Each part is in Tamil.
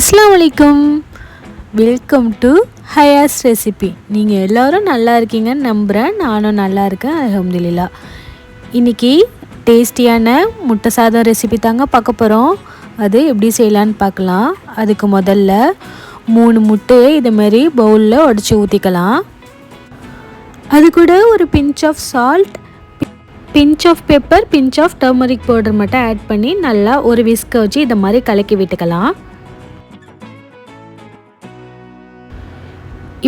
அஸ்லாம் வலைக்கம் வெல்கம் டு ஹயாஸ் ரெசிபி நீங்கள் எல்லோரும் நல்லா இருக்கீங்கன்னு நம்புகிறேன் நானும் நல்லா இருக்கேன். அலமதுல்லா இன்றைக்கி டேஸ்டியான முட்டை சாதம் ரெசிபி தாங்க பார்க்க போகிறோம் அது எப்படி செய்யலான்னு பார்க்கலாம். அதுக்கு முதல்ல மூணு முட்டையை இதுமாரி பவுலில் உடச்சி ஊற்றிக்கலாம் அது கூட ஒரு pinch of salt pinch of pepper pinch of turmeric powder மட்டும் ஆட் பண்ணி நல்லா ஒரு விஸ்கை வச்சு இதை மாதிரி கலக்கி விட்டுக்கலாம்.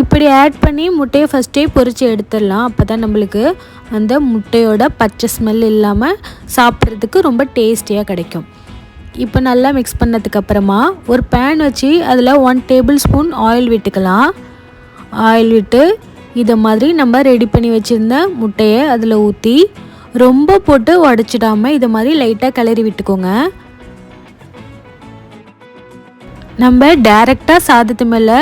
இப்படி ஆட் பண்ணி முட்டையை ஃபஸ்ட்டே பொறிச்சு எடுத்துடலாம். அப்போ தான் நம்மளுக்கு அந்த முட்டையோட பச்சை ஸ்மெல் இல்லாமல் சாப்பிட்றதுக்கு ரொம்ப டேஸ்டியாக கிடைக்கும். இப்போ நல்லா மிக்ஸ் பண்ணதுக்கப்புறமா ஒரு பேன் வச்சு அதில் ஒன் டேபிள் ஸ்பூன் ஆயில் விட்டுக்கலாம். ஆயில் விட்டு இதை மாதிரி நம்ம ரெடி பண்ணி வச்சுருந்த முட்டையை அதில் ஊற்றி ரொம்ப போட்டு உடச்சிடாமல் இதை மாதிரி லைட்டாக கிளறி விட்டுக்கோங்க. நம்ம டேரெக்டாக சாதத்து மேலே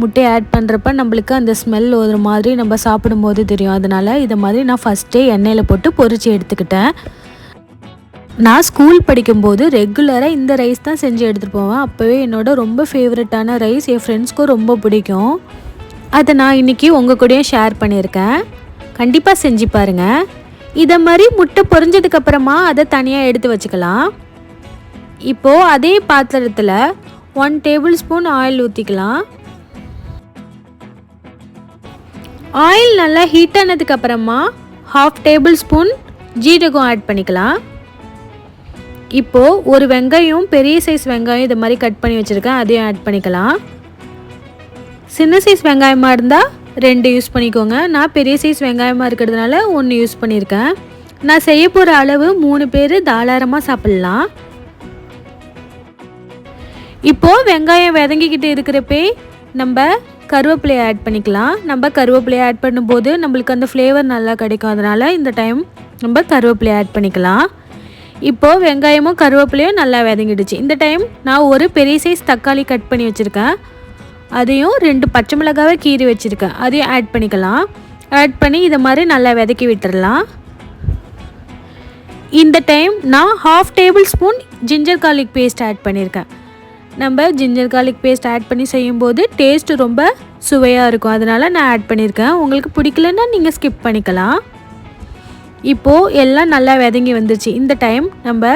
முட்டையை ஆட் பண்ணுறப்ப நம்மளுக்கு அந்த ஸ்மெல் ஒரு மாதிரி நம்ம சாப்பிடும்போது தெரியும். அதனால் இதை மாதிரி நான் ஃபஸ்ட்டே எண்ணெயில் போட்டு பொறிச்சு எடுத்துக்கிட்டேன். நான் ஸ்கூல் படிக்கும்போது ரெகுலராக இந்த ரைஸ் தான் செஞ்சு எடுத்துகிட்டு போவேன். அப்போவே என்னோட ரொம்ப ஃபேவரட்டான ரைஸ் என் ஃப்ரெண்ட்ஸ்க்கும் ரொம்ப பிடிக்கும். அதை நான் இன்றைக்கி உங்கள் கூடயும் ஷேர் பண்ணியிருக்கேன். கண்டிப்பாக செஞ்சு பாருங்கள் இதை மாதிரி முட்டை பொரிஞ்சதுக்கப்புறமா அதை தனியாக எடுத்து வச்சுக்கலாம். இப்போது அதே பாத்திரத்தில் ஒன் டேபிள் ஸ்பூன் ஆயில் ஊற்றிக்கலாம் ஆயில் நல்லா ஹீட் ஆனதுக்கு அப்புறமா ஹாஃப் டேபிள் ஸ்பூன் ஜீரகம் ஆட் பண்ணிக்கலாம். இப்போது ஒரு வெங்காயம் பெரிய சைஸ் வெங்காயம் இது மாதிரி கட் பண்ணி வச்சுருக்கேன். அதையும் ஆட் பண்ணிக்கலாம். சின்ன சைஸ் வெங்காயமாக இருந்தால் ரெண்டு யூஸ் பண்ணிக்கோங்க. நான் பெரிய சைஸ் வெங்காயமாக இருக்கிறதுனால ஒன்று யூஸ் பண்ணியிருக்கேன் நான் செய்ய போகிற அளவு மூணு பேர் தாராளமாக சாப்பிட்லாம். இப்போது வெங்காயம் விதங்கிக்கிட்டு இருக்கிறப்பே நம்ம கருவேப்பிலையை ஆட் பண்ணிக்கலாம். நம்ம கருவேப்பிலையை ஆட் பண்ணும்போது நம்மளுக்கு அந்த ஃப்ளேவர் நல்லா கிடைக்கும். அதனால் இந்த டைம் நம்ம கருவேப்பிலையை ஆட் பண்ணிக்கலாம். இப்போது வெங்காயமும் கருவேப்பிலையும் நல்லா விதங்கிடுச்சு. இந்த டைம் நான் ஒரு பெரிய சைஸ் தக்காளி கட் பண்ணி வச்சுருக்கேன். அதையும் ரெண்டு பச்சை மிளகாவை கீறி வச்சுருக்கேன். அதையும் ஆட் பண்ணிக்கலாம். ஆட் பண்ணி இதை மாதிரி நல்லா விதக்கி விட்டுடலாம் இந்த டைம் நான் half tablespoon ginger garlic paste add பண்ணியிருக்கேன் நம்ம ஜிஞ்சர் கார்லிக் பேஸ்ட் ஆட் பண்ணி செய்யும்போது டேஸ்ட்டு ரொம்ப சுவையாக இருக்கும். அதனால் நான் ஆட் பண்ணியிருக்கேன் உங்களுக்கு பிடிக்கலன்னா நீங்கள் ஸ்கிப் பண்ணிக்கலாம். இப்போது எல்லாம் நல்லா விதங்கி வந்துருச்சு. இந்த டைம் நம்ம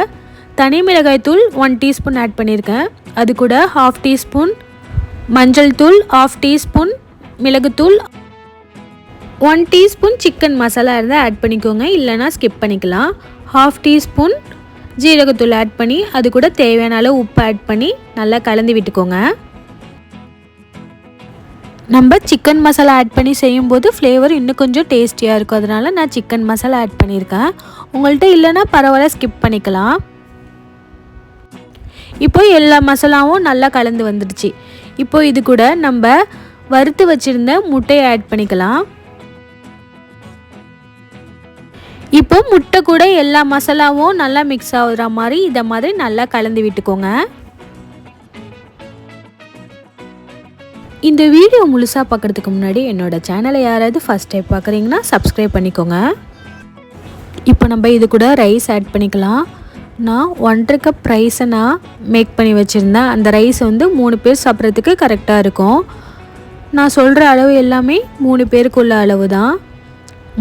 தனி மிளகாய் தூள் ஒன் டீஸ்பூன் ஆட் பண்ணியிருக்கேன் அது கூட ஹாஃப் டீஸ்பூன் மஞ்சள் தூள் ஆஃப் டீஸ்பூன் மிளகுத்தூள் ஒன் டீஸ்பூன் சிக்கன் மசாலா இருந்தால் ஆட் பண்ணிக்கோங்க. இல்லைனா ஸ்கிப் பண்ணிக்கலாம். ஹாஃப் டீஸ்பூன் ஜீரகத்தூள் ஆட் பண்ணி அது கூட தேவையான அளவு உப்பு ஆட் பண்ணி நல்லா கலந்து விட்டுக்கோங்க. நம்ம சிக்கன் மசாலா ஆட் பண்ணி செய்யும்போது ஃப்ளேவர் இன்னும் கொஞ்சம் டேஸ்டியாக இருக்கும். அதனால் நான் சிக்கன் மசாலா ஆட் பண்ணியிருக்கேன். உங்கள்கிட்ட இல்லைன்னா பரவாயில்ல ஸ்கிப் பண்ணிக்கலாம். இப்போ எல்லா மசாலாவும் நல்லா கலந்து வந்துடுச்சு. இப்போ இது கூட நம்ம வறுத்து வச்சுருந்த முட்டையை ஆட் பண்ணிக்கலாம். இப்போ முட்டை கூட எல்லா மசாலாவும் நல்லா மிக்ஸ் ஆகுற மாதிரி இதை மாதிரி நல்லா கலந்து விட்டுக்கோங்க. இந்த வீடியோ முழுசாக பார்க்குறதுக்கு முன்னாடி என்னோடய சேனலை யாராவது ஃபஸ்ட் டைம் பார்க்குறீங்கன்னா சப்ஸ்கிரைப் பண்ணிக்கோங்க. இப்போ நம்ம இது கூட ரைஸ் ஆட் பண்ணிக்கலாம். நான் ஒன்றரை கப் ரைஸை நான் மேக் பண்ணி வச்சுருந்தேன். அந்த ரைஸ் வந்து மூணு பேர் சாப்பிட்றதுக்கு கரெக்டாக இருக்கும். நான் சொல்கிற அளவு எல்லாமே மூணு பேருக்குள்ள அளவு தான்.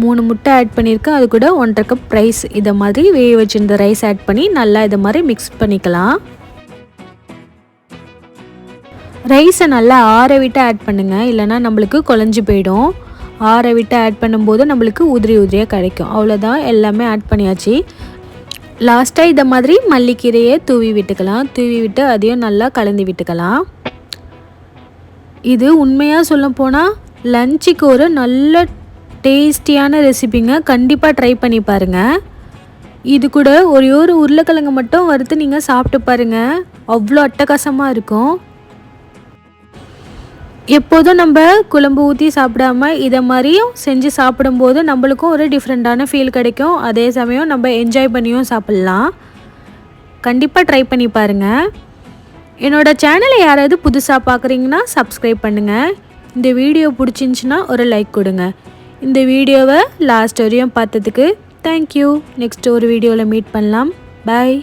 மூணு முட்டை ஆட் பண்ணியிருக்கேன். அது கூட ஒன்றரை கப் ரைஸ் இதை மாதிரி வேக வச்சுருந்த ரைஸ் ஆட் பண்ணி நல்லா இதை மாதிரி மிக்ஸ் பண்ணிக்கலாம். ரைஸை நல்லா ஆற விட்டு ஆட் பண்ணுங்கள் இல்லைனா நம்மளுக்கு குழஞ்சி போயிடும். ஆற விட்டு ஆட் பண்ணும்போது நம்மளுக்கு உதிரி உதிரியாக கிடைக்கும். அவ்வளோதான் எல்லாமே ஆட் பண்ணியாச்சு. லாஸ்ட்டாக இதை மாதிரி மல்லிக்கீரையை தூவி விட்டுக்கலாம். தூவி விட்டு அதையும் நல்லா கலந்து விட்டுக்கலாம். இது உண்மையாக சொல்ல போனால் லஞ்சுக்கு ஒரு நல்ல டேஸ்டியான ரெசிபிங்க. கண்டிப்பாக ட்ரை பண்ணி பாருங்கள் இது கூட ஒரே ஒரு உருளைக்கிழங்கு மட்டும் வறுத்து நீங்கள் சாப்பிட்டு பாருங்கள் அவ்வளோ அட்டகாசமாக இருக்கும். எப்போதும் நம்ம குழம்பு ஊற்றி சாப்பிடாம இதை மாதிரியும் செஞ்சு சாப்பிடும்போது நம்மளுக்கும் ஒரு டிஃப்ரெண்ட்டான ஃபீல் கிடைக்கும். அதே சமயம் நம்ம என்ஜாய் பண்ணியும் சாப்பிட்லாம். கண்டிப்பாக ட்ரை பண்ணி பாருங்கள் என்னோடய சேனலை யாராவது புதுசாக பார்க்குறீங்கன்னா சப்ஸ்கிரைப் பண்ணுங்கள் இந்த வீடியோ பிடிச்சிருந்துச்சின்னா ஒரு லைக் கொடுங்க. இந்த வீடியோவை லாஸ்ட் வரையும் பார்த்ததுக்கு தேங்க்யூ நெக்ஸ்ட் ஒரு வீடியோவில் மீட் பண்ணலாம். பாய்